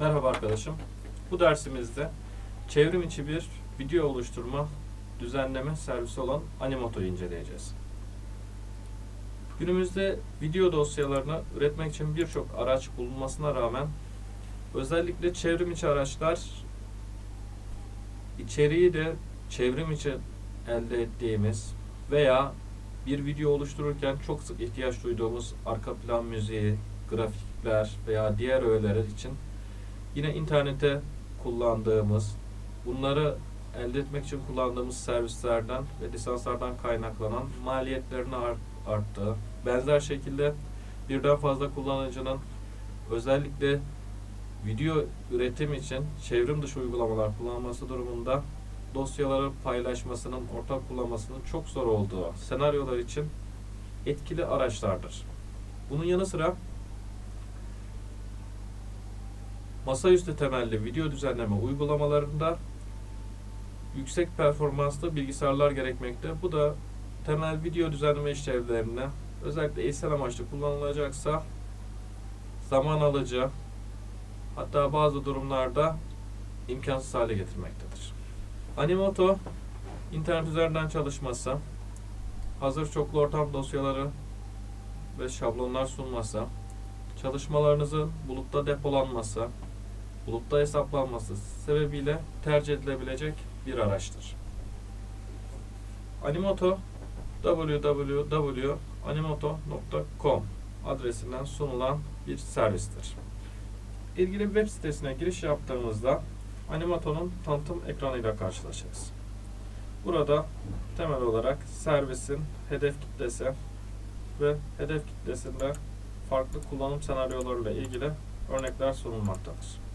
arkadaşım. Bu dersimizde çevrim içi bir video oluşturma düzenleme servisi olan Animoto'yu inceleyeceğiz. Günümüzde video dosyalarını üretmek için birçok araç bulunmasına rağmen özellikle çevrim içi araçlar içeriği de çevrim içi elde ettiğimiz veya bir video oluştururken çok sık ihtiyaç duyduğumuz arka plan müziği, grafikler veya diğer öğeler için yine internete kullandığımız, bunları elde etmek için kullandığımız servislerden ve lisanslardan kaynaklanan maliyetlerini art- arttığı, benzer şekilde birden fazla kullanıcının özellikle video üretim için çevrim dışı uygulamalar kullanması durumunda dosyaları paylaşmasının, ortak kullanmasının çok zor olduğu senaryolar için etkili araçlardır. Bunun yanı sıra masaüstü temelli video düzenleme uygulamalarında yüksek performanslı bilgisayarlar gerekmekte. Bu da temel video düzenleme işlevlerine özellikle eğitsel amaçlı kullanılacaksa zaman alıcı hatta bazı durumlarda imkansız hale getirmektedir. Animoto internet üzerinden çalışması, hazır çoklu ortam dosyaları ve şablonlar sunması, çalışmalarınızın bulutta depolanması, bulutta hesaplanması sebebiyle tercih edilebilecek bir araçtır. Animoto www.animoto.com adresinden sunulan bir servistir. İlgili web sitesine giriş yaptığımızda Animoto'nun tanıtım ekranıyla karşılaşırız. Burada temel olarak servisin hedef kitlesi ve hedef kitlesinde farklı kullanım senaryolarıyla ilgili örnekler sunulmaktadır.